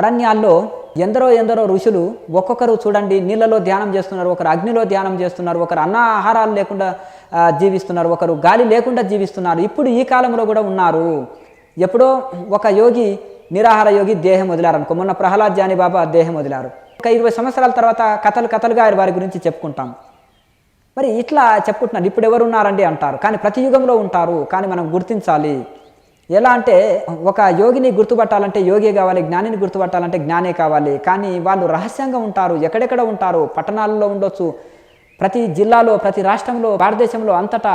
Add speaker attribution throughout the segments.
Speaker 1: అరణ్యాల్లో ఎందరో ఎందరో ఋషులు ఒక్కొక్కరు చూడండి నీళ్ళలో ధ్యానం చేస్తున్నారు ఒకరు అగ్నిలో ధ్యానం చేస్తున్నారు ఒకరు అన్న ఆహారాలు లేకుండా జీవిస్తున్నారు ఒకరు గాలి లేకుండా జీవిస్తున్నారు. ఇప్పుడు ఈ కాలంలో కూడా ఉన్నారు. ఎప్పుడో ఒక యోగి నిరాహార యోగి దేహం వదిలారనుకో మొన్న ప్రహ్లాద్ జాని బాబా దేహం వదిలారు. ఒక ఇరవై సంవత్సరాల తర్వాత కథలు కథలుగా వారి గురించి చెప్పుకుంటాం. మరి ఇట్లా చెప్పుకుంటున్నారు. ఇప్పుడు ఎవరు ఉన్నారండి అంటారు. కానీ ప్రతి యుగంలో ఉంటారు. కానీ మనం గుర్తించాలి. ఎలా అంటే ఒక యోగిని గుర్తుపట్టాలంటే యోగి కావాలి జ్ఞానిని గుర్తుపట్టాలంటే జ్ఞానే కావాలి. కానీ వాళ్ళు రహస్యంగా ఉంటారు ఎక్కడెక్కడ ఉంటారు పట్టణాలలో ఉండొచ్చు. ప్రతి జిల్లాలో ప్రతి రాష్ట్రంలో భారతదేశంలో అంతటా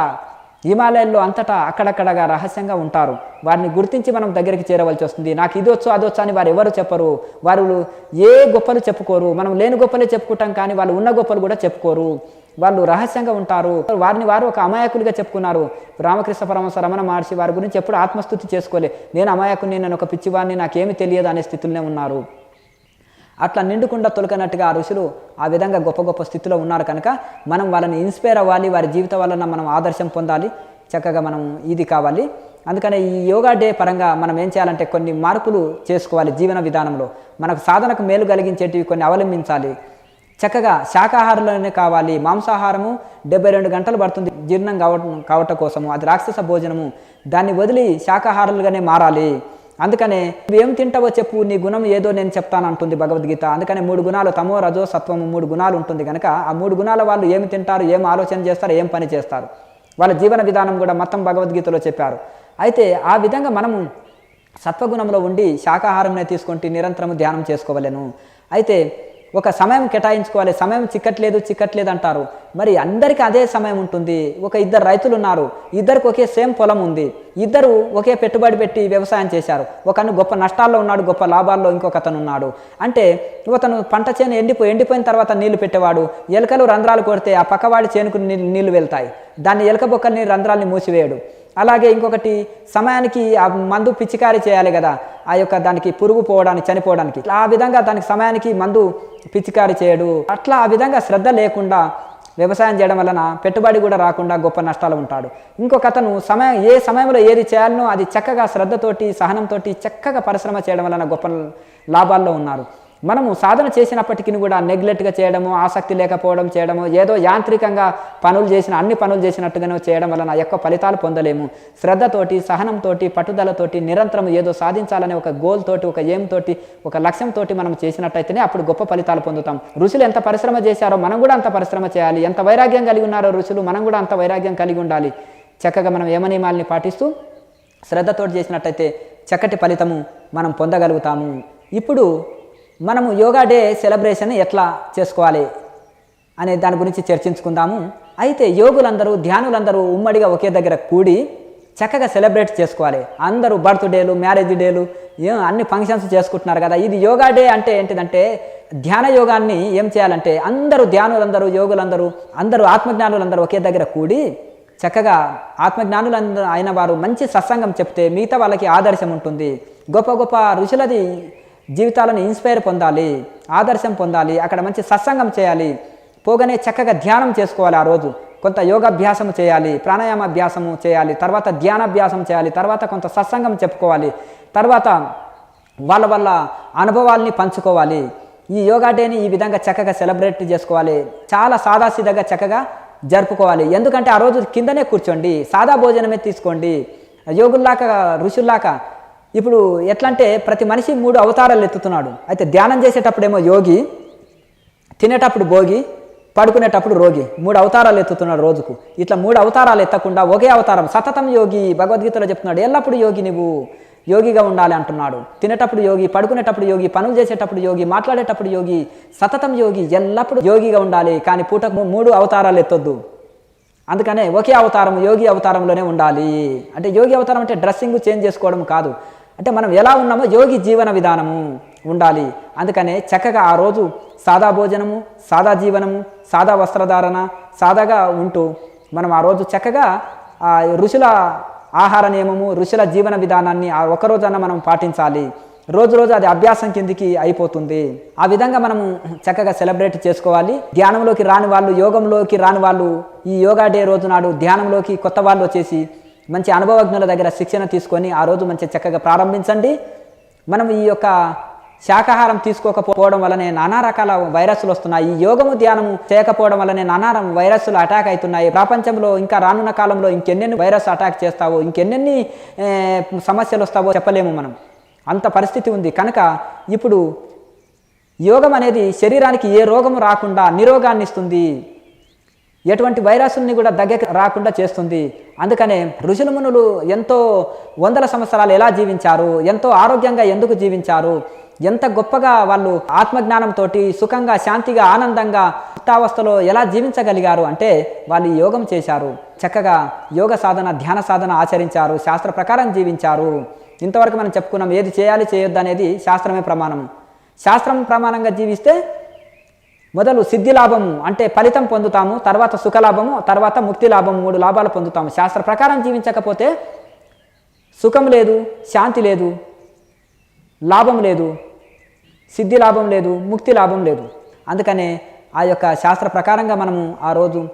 Speaker 1: హిమాలయాల్లో అంతటా అక్కడక్కడగా రహస్యంగా ఉంటారు. వారిని గుర్తించి మనం దగ్గరికి చేరవలసి వస్తుంది. నాకు ఇది వచ్చు అది అని వారు ఎవరు చెప్పరు. వారు ఏ గొప్పలు చెప్పుకోరు. మనం లేని గొప్పలే చెప్పుకుంటాం కానీ వాళ్ళు ఉన్న గొప్పలు కూడా చెప్పుకోరు. వాళ్ళు రహస్యంగా ఉంటారు. వారిని వారు ఒక అమాయకులుగా చెప్పుకున్నారు. రామకృష్ణ పరమహంస రమణ మహర్షి వారి గురించి ఎప్పుడు ఆత్మస్థుతి చేసుకోలే. నేను అమాయకుని నేను ఒక పిచ్చివాడిని నాకేమి తెలియదు అనే స్థితిలోనే ఉన్నారు. అట్లా నిండుకుండా తొలకనట్టుగా ఆ ఋషులు ఆ విధంగా గొప్ప గొప్ప స్థితిలో ఉన్నారు కనుక మనం వాళ్ళని ఇన్స్పైర్ అవ్వాలి వారి జీవితం వలన మనం ఆదర్శం పొందాలి చక్కగా మనం ఇది కావాలి. అందుకనే ఈ యోగా డే పరంగా మనం ఏం చేయాలంటే కొన్ని మార్పులు చేసుకోవాలి జీవన విధానంలో. మనకు సాధనకు మేలు కలిగించేటివి కొన్ని అవలంబించాలి. చక్కగా శాకాహారంలోనే కావాలి. మాంసాహారము డెబ్బై రెండు గంటలు పడుతుంది జీర్ణం కావటం కావటం కోసము అది రాక్షస భోజనము దాన్ని వదిలి శాకాహారులుగానే మారాలి. అందుకనే నువ్వేం తింటావో చెప్పు నీ గుణం ఏదో నేను చెప్తాను అంటుంది భగవద్గీత. అందుకనే మూడు గుణాలు తమో రజో సత్వము మూడు గుణాలు ఉంటుంది కనుక ఆ మూడు గుణాల వాళ్ళు ఏమి తింటారు ఏం ఆలోచన చేస్తారు ఏం పని చేస్తారు? వాళ్ళ జీవన విధానం కూడా మొత్తం భగవద్గీతలో చెప్పారు. అయితే ఆ విధంగా మనము సత్వగుణంలో ఉండి శాకాహారంనే తీసుకుంటే నిరంతరం ధ్యానం చేసుకోవలేను. అయితే ఒక సమయం కేటాయించుకోవాలి. సమయం చిక్కట్లేదు చిక్కట్లేదు అంటారు. మరి అందరికీ అదే సమయం ఉంటుంది. ఒక ఇద్దరు రైతులు ఉన్నారు. ఇద్దరికి ఒకే సేమ్ పొలం ఉంది. ఇద్దరు ఒకే పెట్టుబడి పెట్టి వ్యవసాయం చేశారు. ఒకను గొప్ప నష్టాల్లో ఉన్నాడు గొప్ప లాభాల్లో ఇంకొక అతను ఉన్నాడు. అంటే అతను పంట చేను ఎండిపోయి ఎండిపోయిన తర్వాత నీళ్ళు పెట్టేవాడు. ఎలుకలు రంధ్రాలు కొడితే ఆ పక్కవాడి చేనుకు నీళ్ళు నీళ్ళు వెళ్తాయి. దాన్ని ఎలుక బొక్కల్ని రంధ్రాల్ని మూసివేయడు. అలాగే ఇంకొకటి సమయానికి ఆ మందు పిచికారీ చేయాలి కదా. ఆ యొక్క దానికి పురుగు పోవడానికి చనిపోవడానికి. ఆ విధంగా దానికి సమయానికి మందు పిచికారీ చేయడు. అట్లా ఆ విధంగా శ్రద్ధ లేకుండా వ్యవసాయం చేయడం వలన పెట్టుబడి కూడా రాకుండా గొప్ప నష్టాలు ఉంటాడు. ఇంకొక అతను సమయం ఏ సమయంలో ఏది చేయాలనో అది చక్కగా శ్రద్ధతోటి సహనంతోటి చక్కగా పరిశ్రమ చేయడం వలన గొప్ప లాభాల్లో ఉన్నారు. మనము సాధన చేసినప్పటికీ కూడా నెగ్లెక్ట్గా చేయడము ఆసక్తి లేకపోవడం చేయడము ఏదో యాంత్రికంగా పనులు చేసిన అన్ని పనులు చేసినట్టుగానే చేయడం వలన ఎక్కువ ఫలితాలు పొందలేము. శ్రద్ధతోటి సహనంతోటి పట్టుదలతోటి నిరంతరం ఏదో సాధించాలనే ఒక గోల్ తోటి ఒక ఏం తోటి ఒక లక్ష్యంతో మనం చేసినట్టయితేనే అప్పుడు గొప్ప ఫలితాలు పొందుతాం. ఋషులు ఎంత పరిశ్రమ చేశారో మనం కూడా అంత పరిశ్రమ చేయాలి. ఎంత వైరాగ్యం కలిగి ఉన్నారో ఋషులు మనం కూడా అంత వైరాగ్యం కలిగి ఉండాలి. చక్కగా మనం యమనియమాల్ని పాటిస్తూ శ్రద్ధతోటి చేసినట్టయితే చక్కటి ఫలితము మనం పొందగలుగుతాము. ఇప్పుడు మనము యోగా డే సెలబ్రేషన్ ఎట్లా చేసుకోవాలి అనే దాని గురించి చర్చించుకుందాము. అయితే యోగులందరూ ధ్యానులందరూ ఉమ్మడిగా ఒకే దగ్గర కూడి చక్కగా సెలబ్రేట్ చేసుకోవాలి. అందరూ బర్త్డేలు మ్యారేజ్ డేలు అన్ని ఫంక్షన్స్ చేసుకుంటున్నారు కదా. ఇది యోగా డే అంటే ఏంటిదంటే ధ్యాన యోగాన్ని ఏం చేయాలంటే అందరూ ధ్యానులందరూ యోగులందరూ అందరూ ఆత్మజ్ఞానులందరూ ఒకే దగ్గర కూడి చక్కగా ఆత్మజ్ఞానులందరూ అయిన వారు మంచి సత్సంగం చెప్తే మిగతా వాళ్ళకి ఆదర్శం ఉంటుంది. గొప్ప గొప్ప ఋషులది జీవితాలను ఇన్స్పైర్ పొందాలి ఆదర్శం పొందాలి అక్కడ మంచి సత్సంగం చేయాలి పోగానే చక్కగా ధ్యానం చేసుకోవాలి ఆ రోజు. కొంత యోగాభ్యాసము చేయాలి ప్రాణాయామాభ్యాసము చేయాలి తర్వాత ధ్యానాభ్యాసం చేయాలి తర్వాత కొంత సత్సంగం చెప్పుకోవాలి తర్వాత వాళ్ళ వల్ల అనుభవాల్ని పంచుకోవాలి. ఈ యోగా డేని ఈ విధంగా చక్కగా సెలబ్రేట్ చేసుకోవాలి. చాలా సాదాసీదాగా చక్కగా జరుపుకోవాలి. ఎందుకంటే ఆ రోజు కిందనే కూర్చోండి సాదా భోజనమే తీసుకోండి. యోగుల్లాక ఋషుల్లాక ఇప్పుడు ఎట్లా అంటే ప్రతి మనిషి మూడు అవతారాలు ఎత్తుతున్నాడు. అయితే ధ్యానం చేసేటప్పుడేమో యోగి తినేటప్పుడు భోగి పడుకునేటప్పుడు రోగి. మూడు అవతారాలు ఎత్తుతున్నాడు రోజుకు. ఇట్లా మూడు అవతారాలు ఎత్తకుండా ఒకే అవతారం సతతం యోగి భగవద్గీతలో చెప్తున్నాడు ఎల్లప్పుడు యోగి నువ్వు యోగిగా ఉండాలి అంటున్నాడు. తినేటప్పుడు యోగి పడుకునేటప్పుడు యోగి పనులు చేసేటప్పుడు యోగి మాట్లాడేటప్పుడు యోగి సతతం యోగి ఎల్లప్పుడు యోగిగా ఉండాలి. కానీ పూటకు మూడు అవతారాలు ఎత్తొద్దు. అందుకనే ఒకే అవతారం యోగి అవతారంలోనే ఉండాలి. అంటే యోగి అవతారం అంటే డ్రెస్సింగ్ చేంజ్ చేసుకోవడం కాదు. అంటే మనం ఎలా ఉన్నామో యోగి జీవన విధానము ఉండాలి. అందుకనే చక్కగా ఆ రోజు సాదా భోజనము సాదా జీవనము సాదా వస్త్రధారణ సాదాగా ఉంటూ మనం ఆ రోజు చక్కగా ఆ ఋషుల ఆహార నియమము ఋషుల జీవన విధానాన్ని ఆ ఒకరోజన్న మనం పాటించాలి. రోజు రోజు అది అభ్యాసం కిందికి అయిపోతుంది. ఆ విధంగా మనము చక్కగా సెలబ్రేట్ చేసుకోవాలి. ధ్యానంలోకి రాని వాళ్ళు యోగంలోకి రాని వాళ్ళు ఈ యోగా డే రోజు నాడు ధ్యానంలోకి కొత్త వాళ్ళు వచ్చేసి మంచి అనుభవజ్ఞుల దగ్గర శిక్షణ తీసుకొని ఆ రోజు మంచి చక్కగా ప్రారంభించండి. మనం ఈ యొక్క శాకాహారం తీసుకోకపోవడం వల్లనే నానా రకాల వైరస్లు వస్తున్నాయి. ఈ యోగము ధ్యానము చేయకపోవడం వల్లనే నానా వైరస్లు అటాక్ అవుతున్నాయి. ప్రపంచంలో ఇంకా రానున్న కాలంలో ఇంకెన్నెన్ని వైరస్ అటాక్ చేస్తావో ఇంకెన్నెన్ని సమస్యలు వస్తావో చెప్పలేము మనం. అంత పరిస్థితి ఉంది. కనుక ఇప్పుడు యోగం అనేది శరీరానికి ఏ రోగము రాకుండా నిరోగాన్ని ఇస్తుంది ఎటువంటి వైరస్ని కూడా దగ్గరికి రాకుండా చేస్తుంది. అందుకనే ఋషులు మునులు ఎంతో వందల సంవత్సరాలు ఎలా జీవించారు? ఎంతో ఆరోగ్యంగా ఎందుకు జీవించారు? ఎంత గొప్పగా వాళ్ళు ఆత్మజ్ఞానంతో సుఖంగా శాంతిగా ఆనందంగా ముక్తావస్థలో ఎలా జీవించగలిగారు అంటే వాళ్ళు యోగం చేశారు. చక్కగా యోగ సాధన ధ్యాన సాధన ఆచరించారు. శాస్త్ర ప్రకారం జీవించారు. ఇంతవరకు మనం చెప్పుకున్నాం ఏది చేయాలి చేయొద్దు అనేది శాస్త్రమే ప్రమాణం. శాస్త్రం ప్రమాణంగా జీవిస్తే మొదలు సిద్ధి లాభము అంటే ఫలితం పొందుతాము తర్వాత సుఖలాభము తర్వాత ముక్తి లాభం మూడు లాభాలు పొందుతాము. శాస్త్ర ప్రకారం జీవించకపోతే సుఖం లేదు శాంతి లేదు లాభం లేదు సిద్ధి లాభం లేదు ముక్తి లాభం లేదు. అందుకనే ఆ యొక్క శాస్త్ర ప్రకారంగా మనము ఆ రోజు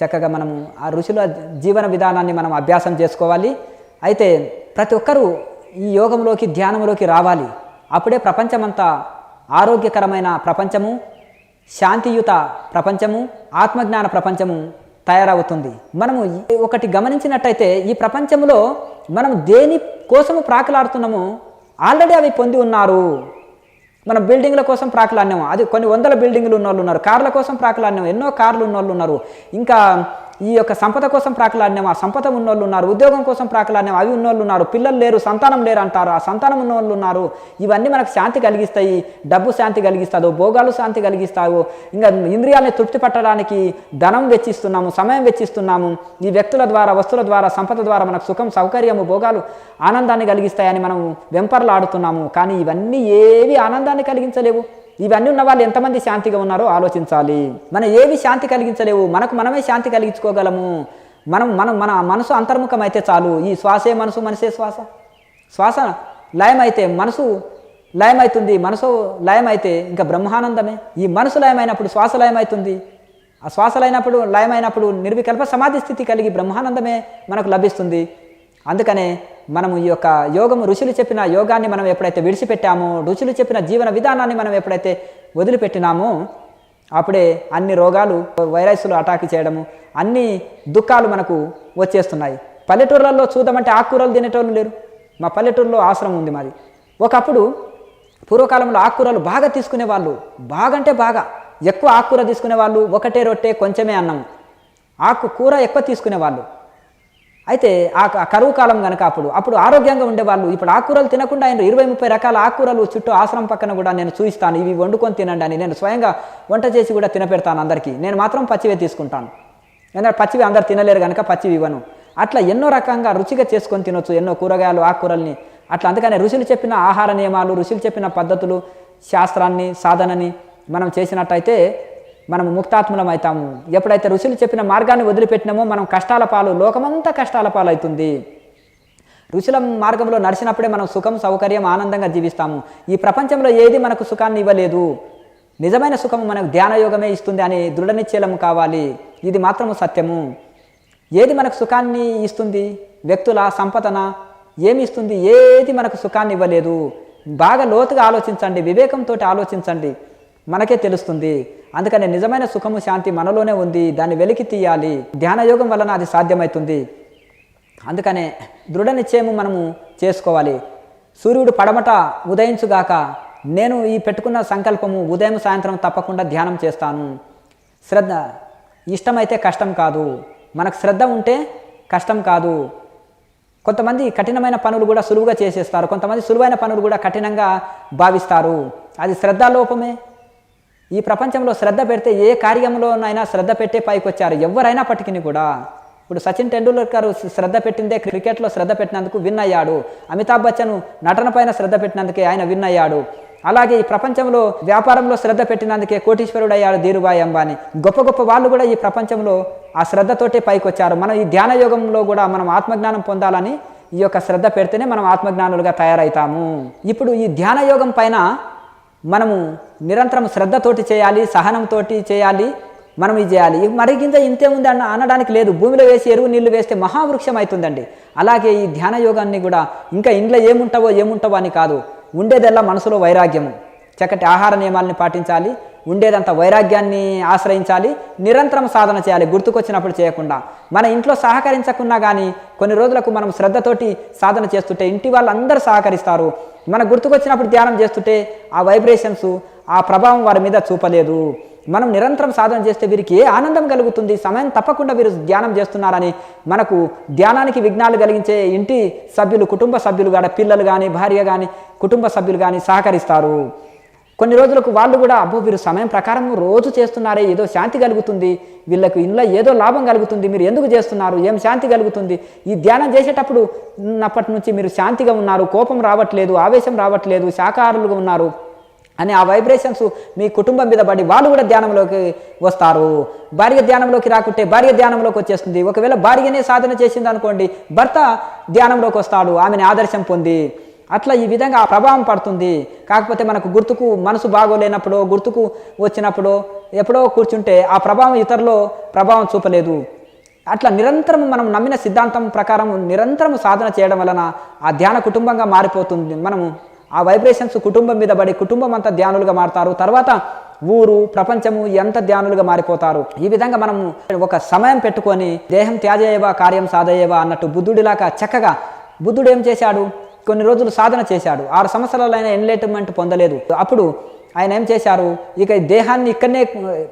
Speaker 1: చక్కగా మనము ఆ ఋషుల జీవన విధానాన్ని మనం అభ్యాసం చేసుకోవాలి. అయితే ప్రతి ఒక్కరూ ఈ యోగంలోకి ధ్యానంలోకి రావాలి. అప్పుడే ప్రపంచమంతా ఆరోగ్యకరమైన ప్రపంచము శాంతియుత ప్రపంచము ఆత్మజ్ఞాన ప్రపంచము తయారవుతుంది. మనము ఒకటి గమనించినట్టయితే ఈ ప్రపంచంలో మనం దేని కోసము ప్రాకులాడుతున్నామో ఆల్రెడీ అవి పొంది ఉన్నారు. మనం బిల్డింగ్ల కోసం ప్రాకులాడినాము? అది కొన్ని వందల బిల్డింగ్లు ఉన్న వాళ్ళు ఉన్నారు. కార్ల కోసం ప్రాకులాడినాము? ఎన్నో కార్లు ఉన్న వాళ్ళు ఉన్నారు. ఇంకా ఈ యొక్క సంపద కోసం ప్రాకులాడినాము ఆ సంపద ఉన్నోళ్ళు ఉన్నారు ఉద్యోగం కోసం ప్రాకులాడినాము అవి ఉన్నోళ్ళు ఉన్నారు పిల్లలు లేరు సంతానం లేరు అంటారు ఆ సంతానం ఉన్నోళ్ళు ఉన్నారు. ఇవన్నీ మనకు శాంతి కలిగిస్తాయి డబ్బు శాంతి కలిగిస్తాదో భోగాలు శాంతి కలిగిస్తావు. ఇంకా ఇంద్రియాలని తృప్తి పట్టడానికి ధనం వెచ్చిస్తున్నాము సమయం వెచ్చిస్తున్నాము. ఈ వ్యక్తుల ద్వారా వస్తువుల ద్వారా సంపద ద్వారా మనకు సుఖం సౌకర్యము భోగాలు ఆనందాన్ని కలిగిస్తాయని మనం వెంపర్లాడుతున్నాము. కానీ ఇవన్నీ ఏవి ఆనందాన్ని కలిగించలేవు. ఇవన్నీ ఉన్న వాళ్ళు ఎంతమంది శాంతిగా ఉన్నారో ఆలోచించాలి. మనం ఏవి శాంతి కలిగించలేవు మనకు మనమే శాంతి కలిగించుకోగలము. మనం మనం మన మనసు అంతర్ముఖం అయితే చాలు. ఈ శ్వాసే మనసు మనసే శ్వాస. శ్వాస లయమైతే మనసు లయమవుతుంది మనసు లయమైతే ఇంకా బ్రహ్మానందమే. ఈ మనసు లయమైనప్పుడు శ్వాస లయమవుతుంది ఆ శ్వాసలైనప్పుడు లయమైనప్పుడు నిర్వికల్ప సమాధి స్థితి కలిగి బ్రహ్మానందమే మనకు లభిస్తుంది. అందుకనే మనము ఈ యొక్క యోగము ఋషులు చెప్పిన యోగాన్ని మనం ఎప్పుడైతే విడిచిపెట్టామో ఋషులు చెప్పిన జీవన విధానాన్ని మనం ఎప్పుడైతే వదిలిపెట్టినామో అప్పుడే అన్ని రోగాలు వైరస్లు అటాక్ చేయడము అన్ని దుఃఖాలు మనకు వచ్చేస్తున్నాయి. పల్లెటూర్లలో చూద్దామంటే ఆకుకూరలు తినేటోళ్ళు లేరు. మా పల్లెటూరులో ఆశ్రమం ఉంది మాది. ఒకప్పుడు పూర్వకాలంలో ఆకుకూరలు బాగా తీసుకునేవాళ్ళు. బాగా అంటే బాగా. ఎక్కువ ఆకుకూర తీసుకునేవాళ్ళు. ఒకటే రొట్టె కొంచెమే అన్నం. ఆకు కూర ఎక్కువ తీసుకునేవాళ్ళు. అయితే ఆ కరువు కాలం కనుక అప్పుడు అప్పుడు ఆరోగ్యంగా ఉండేవాళ్ళు. ఇప్పుడు ఆకుకూరలు తినకుండా ఆయన ఇరవై ముప్పై రకాల ఆకుకూరలు చుట్టూ ఆశ్రమం పక్కన కూడా నేను చూపిస్తాను ఇవి వండుకొని తినండి అని నేను స్వయంగా వంట చేసి కూడా తినపెడతాను అందరికీ. నేను మాత్రం పచ్చివే తీసుకుంటాను. ఎందుకంటే పచ్చివి అందరు తినలేరు కనుక పచ్చివి ఇవ్వను. అట్లా ఎన్నో రకంగా రుచిగా చేసుకొని తినొచ్చు. ఎన్నో కూరగాయలు ఆకుకూరల్ని అట్లా అందుకనే ఋషులు చెప్పిన ఆహార నియమాలు ఋషులు చెప్పిన పద్ధతులు శాస్త్రాన్ని సాధనని మనం చేసినట్టయితే మనం ముక్తాత్ములం అవుతాము. ఎప్పుడైతే ఋషులు చెప్పిన మార్గాన్ని వదిలిపెట్టినామో మనం కష్టాల పాలు లోకమంతా కష్టాల పాలు అవుతుంది ఋషుల మార్గంలో నడిచినప్పుడే మనం సుఖం సౌకర్యం ఆనందంగా జీవిస్తాము. ఈ ప్రపంచంలో ఏది మనకు సుఖాన్ని ఇవ్వలేదు. నిజమైన సుఖము మనకు ధ్యానయోగమే ఇస్తుంది అని దృఢనిశ్చలం కావాలి. ఇది మాత్రము సత్యము. ఏది మనకు సుఖాన్ని ఇస్తుంది? వ్యక్తుల సంపదన? ఏమి ఇస్తుంది? ఏది మనకు సుఖాన్ని ఇవ్వలేదు? బాగా లోతుగా ఆలోచించండి వివేకంతో ఆలోచించండి. మనకే తెలుస్తుంది. అందుకని నిజమైన సుఖము శాంతి మనలోనే ఉంది. దాన్ని వెలికి తీయాలి. ధ్యానయోగం వలన అది సాధ్యమవుతుంది అందుకనే దృఢ నిశ్చయము మనము చేసుకోవాలి. సూర్యుడు పడమట ఉదయించుగాక నేను ఈ పెట్టుకున్న సంకల్పము ఉదయం సాయంత్రం తప్పకుండా ధ్యానం చేస్తాను. శ్రద్ధ. ఇష్టమైతే కష్టం కాదు. మనకు శ్రద్ధ ఉంటే కష్టం కాదు. కొంతమంది కఠినమైన పనులు కూడా సులువుగా చేసేస్తారు. కొంతమంది సులువైన పనులు కూడా కఠినంగా భావిస్తారు. అది శ్రద్ధాలోపమే ఈ ప్రపంచంలో శ్రద్ధ పెడితే ఏ కార్యంలోనైనా శ్రద్ధ పెట్టే పైకి వచ్చారు ఎవరైనా పట్టుకుని కూడా. ఇప్పుడు సచిన్ టెండూల్కర్ శ్రద్ధ పెట్టిందే క్రికెట్లో శ్రద్ధ పెట్టినందుకు విన్ అయ్యాడు. అమితాబ్ బచ్చన్ నటన పైన శ్రద్ధ పెట్టినందుకే ఆయన విన్ అయ్యాడు. అలాగే ఈ ప్రపంచంలో వ్యాపారంలో శ్రద్ధ పెట్టినందుకే కోటీశ్వరుడు అయ్యాడు ధీరుబాయి అంబానీ. గొప్ప గొప్ప వాళ్ళు కూడా ఈ ప్రపంచంలో ఆ శ్రద్ధతోటే పైకి వచ్చారు మనం ఈ ధ్యాన యోగంలో కూడా మనం ఆత్మజ్ఞానం పొందాలని ఈ యొక్క శ్రద్ధ పెడితేనే మనం ఆత్మజ్ఞానులుగా తయారవుతాము ఇప్పుడు ఈ ధ్యాన యోగం పైన మనము నిరంతరం శ్రద్ధతోటి చేయాలి సహనంతో చేయాలి మనం ఇది చేయాలి. మరి గింజ ఇంతే ఉంది అన్న అనడానికి లేదు. భూమిలో వేసి ఎరువు నీళ్ళు వేస్తే మహావృక్షం అవుతుందండి అలాగే ఈ ధ్యాన యోగాన్ని కూడా ఇంకా ఇంట్లో ఏముంటావో ఏముంటావో అని కాదు. ఉండేదల్లా మనసులో వైరాగ్యము. చక్కటి ఆహార నియమాలను పాటించాలి. ఉండేదంత వైరాగ్యాన్ని ఆశ్రయించాలి నిరంతరం సాధన చేయాలి గుర్తుకొచ్చినప్పుడు చేయకుండా. మన ఇంట్లో సహకరించకున్నా కానీ కొన్ని రోజులకు మనం శ్రద్ధతోటి సాధన చేస్తుంటే ఇంటి వాళ్ళందరూ సహకరిస్తారు. మన గుర్తుకొచ్చినప్పుడు ధ్యానం చేస్తుంటే ఆ వైబ్రేషన్స్ ఆ ప్రభావం వారి మీద చూపలేదు. మనం నిరంతరం సాధన చేస్తే వీరికి ఏ ఆనందం కలుగుతుంది? సమయం తప్పకుండా వీరు ధ్యానం చేస్తున్నారని మనకు ధ్యానానికి విఘ్నాలు కలిగించే ఇంటి సభ్యులు కుటుంబ సభ్యులు కానీ పిల్లలు కానీ భార్య కానీ కుటుంబ సభ్యులు కానీ సహకరిస్తారు. కొన్ని రోజులకు వాళ్ళు కూడా అబ్బో వీరు సమయం ప్రకారం రోజు చేస్తున్నారే ఏదో శాంతి కలుగుతుంది వీళ్ళకు ఇంట్లో ఏదో లాభం కలుగుతుంది మీరు ఎందుకు చేస్తున్నారు ఏం శాంతి కలుగుతుంది? ఈ ధ్యానం చేసేటప్పుడు ఉన్నప్పటి నుంచి మీరు శాంతిగా ఉన్నారు కోపం రావట్లేదు ఆవేశం రావట్లేదు శాకాహారులుగా ఉన్నారు అని ఆ వైబ్రేషన్స్ మీ కుటుంబం మీద పడి వాళ్ళు కూడా ధ్యానంలోకి వస్తారు. భార్య ధ్యానంలోకి రాకుంటే భార్య ధ్యానంలోకి వచ్చేస్తుంది. ఒకవేళ భార్యనే సాధన చేసింది అనుకోండి భర్త ధ్యానంలోకి వస్తాడు ఆమెని ఆదర్శం పొంది అట్లా ఈ విధంగా ఆ ప్రభావం పడుతుంది. కాకపోతే మనకు గుర్తుకు మనసు బాగోలేనప్పుడు గుర్తుకు వచ్చినప్పుడు ఎప్పుడో కూర్చుంటే ఆ ప్రభావం ఇతరులో ప్రభావం చూపలేదు. అట్లా నిరంతరం మనం నమ్మిన సిద్ధాంతం ప్రకారం నిరంతరం సాధన చేయడం వలన ఆ ధ్యాన కుటుంబంగా మారిపోతుంది. మనము ఆ వైబ్రేషన్స్ కుటుంబం మీద పడి కుటుంబం అంతా ధ్యానులుగా మారుతారు. తర్వాత ఊరు ప్రపంచము ఎంత ధ్యానులుగా మారిపోతారు. ఈ విధంగా మనము ఒక సమయం పెట్టుకొని దేహం త్యాజయ్యేవా కార్యం సాధయేవా అన్నట్టు బుద్ధుడిలాగా చక్కగా బుద్ధుడు ఏం చేశాడు? కొన్ని రోజులు సాధన చేశాడు. ఆరు సంవత్సరాలు ఆయన ఎన్లైట్మెంట్ పొందలేదు. అప్పుడు ఆయన ఏం చేశారు? ఇక దేహాన్ని ఇక్కడనే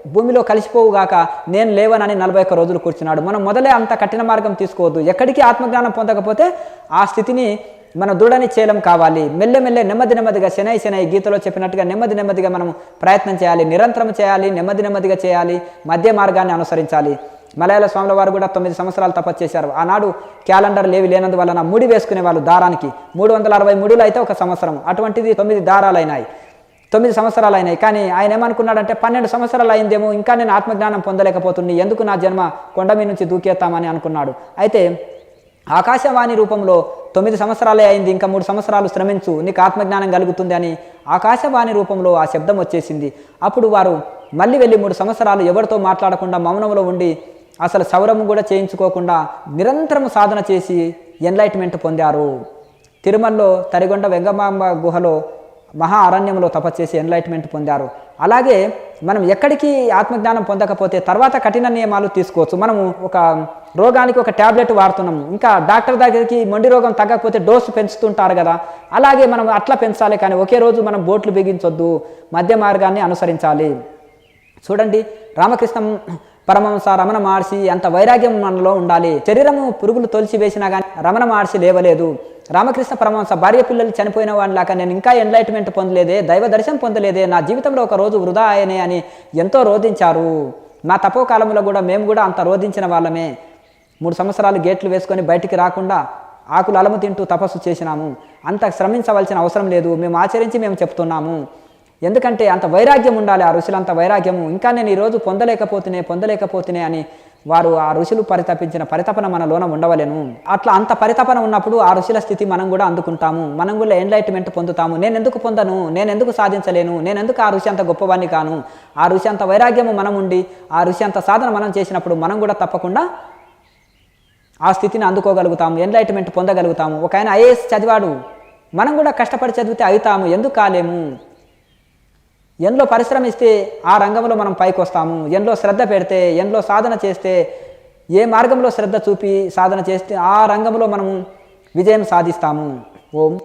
Speaker 1: భూమిలో కలిసిపోవుగాక నేను లేవనని నలభై ఒక్క రోజులు కూర్చున్నాడు. మనం మొదలే అంత కఠిన మార్గం తీసుకోవద్దు. ఎక్కడికి ఆత్మజ్ఞానం పొందకపోతే ఆ స్థితిని మన దృఢని చేలం కావాలి. మెల్లెమెల్లె నెమ్మది నెమ్మదిగా శనై శనై గీతలో చెప్పినట్టుగా నెమ్మది నెమ్మదిగా మనం ప్రయత్నం చేయాలి. నిరంతరం చేయాలి నెమ్మది నెమ్మదిగా చేయాలి మధ్య మార్గాన్ని అనుసరించాలి. మలయాళ స్వాముల వారు కూడా తొమ్మిది సంవత్సరాలు తపస్సు చేశారు. ఆనాడు క్యాలెండర్ లేవి లేనందువలన ముడి వేసుకునే వాళ్ళు దారానికి మూడు వందల అరవై మూడులో అయితే ఒక సంవత్సరం. అటువంటిది తొమ్మిది దారాలు అయినాయి తొమ్మిది సంవత్సరాలు అయినాయి కానీ ఆయన ఏమనుకున్నాడంటే పన్నెండు సంవత్సరాలు అయిందేమో ఇంకా నేను ఆత్మజ్ఞానం పొందలేకపోతుంది ఎందుకు నా జన్మ కొండ మీద నుంచి దూకేస్తామని అనుకున్నాడు. అయితే ఆకాశవాణి రూపంలో తొమ్మిది సంవత్సరాలే అయింది ఇంకా మూడు సంవత్సరాలు శ్రమించు నీకు ఆత్మజ్ఞానం కలుగుతుంది అని ఆకాశవాణి రూపంలో ఆ శబ్దం వచ్చేసింది. అప్పుడు వారు మళ్ళీ వెళ్ళి మూడు సంవత్సరాలు ఎవరితో మాట్లాడకుండా మౌనంలో ఉండి అసలు సౌరము కూడా చేయించుకోకుండా నిరంతరం సాధన చేసి ఎన్లైట్మెంట్ పొందారు. తిరుమలలో తరిగొండ వెంగమాంబ గుహలో మహా అరణ్యంలో తపస్సు చేసి ఎన్లైట్మెంట్ పొందారు. అలాగే మనం ఎక్కడికి ఆత్మజ్ఞానం పొందకపోతే తర్వాత కఠిన నియమాలు తీసుకోవచ్చు. మనము ఒక రోగానికి ఒక ట్యాబ్లెట్ వాడుతున్నాము. ఇంకా డాక్టర్ దగ్గరికి మొండి రోగం తగ్గకపోతే డోసు పెంచుతుంటారు కదా. అలాగే మనం అట్లా పెంచాలి కానీ ఒకే రోజు మనం బోట్లు బిగించొద్దు. మధ్య మార్గాన్ని అనుసరించాలి. చూడండి రామకృష్ణ పరమహంస రమణ మహర్షి అంత వైరాగ్యం మనలో ఉండాలి. శరీరము పురుగులు తొలిచి వేసినా కానీ రమణ మహర్షి లేవలేదు. రామకృష్ణ పరమహంస భార్య పిల్లలు చనిపోయిన వాడిలాగా నేను ఇంకా ఎన్లైట్మెంట్ పొందలేదే దైవ దర్శనం పొందలేదే నా జీవితంలో ఒక రోజు వృధా ఆయనే అని ఎంతో రోధించారు. మా తపో కాలంలో కూడా మేము కూడా అంత రోధించిన వాళ్ళమే. మూడు సంవత్సరాలు గేట్లు వేసుకొని బయటికి రాకుండా ఆకులు అలము తింటూ తపస్సు చేసినాము. అంత శ్రమించవలసిన అవసరం లేదు. మేము ఆచరించి మేము చెప్తున్నాము. ఎందుకంటే అంత వైరాగ్యం ఉండాలి ఆ ఋషులు అంత వైరాగ్యము. ఇంకా నేను ఈరోజు పొందలేకపోతునే పొందలేకపోతునే అని వారు ఆ ఋషులు పరితపించిన పరితపన మనలోన ఉండవలేను. అట్లా అంత పరితపన ఉన్నప్పుడు ఆ ఋషుల స్థితి మనం కూడా అందుకుంటాము. మనం కూడా ఎన్లైట్మెంట్ పొందుతాము. నేను ఎందుకు పొందను? నేను ఎందుకు సాధించలేను? నేను ఎందుకు ఆ ఋషి అంత గొప్పవాణ్ణి కాను? ఆ ఋషి అంత వైరాగ్యము మనం ఉండి ఆ ఋషి అంత సాధన మనం చేసినప్పుడు మనం కూడా తప్పకుండా ఆ స్థితిని అందుకోగలుగుతాము ఎన్లైట్మెంట్ పొందగలుగుతాము. ఒక ఆయన ఐఏఎస్ చదివాడు. మనం కూడా కష్టపడి చదివితే అవుతాము ఎందుకు కాలేము? ఎందులో పరిశ్రమిస్తే ఆ రంగంలో మనం పైకి వస్తాము. ఎందులో శ్రద్ధ పెడితే ఎందులో సాధన చేస్తే ఏ మార్గంలో శ్రద్ధ చూపి సాధన చేస్తే ఆ రంగంలో మనము విజయం సాధిస్తాము. ఓం.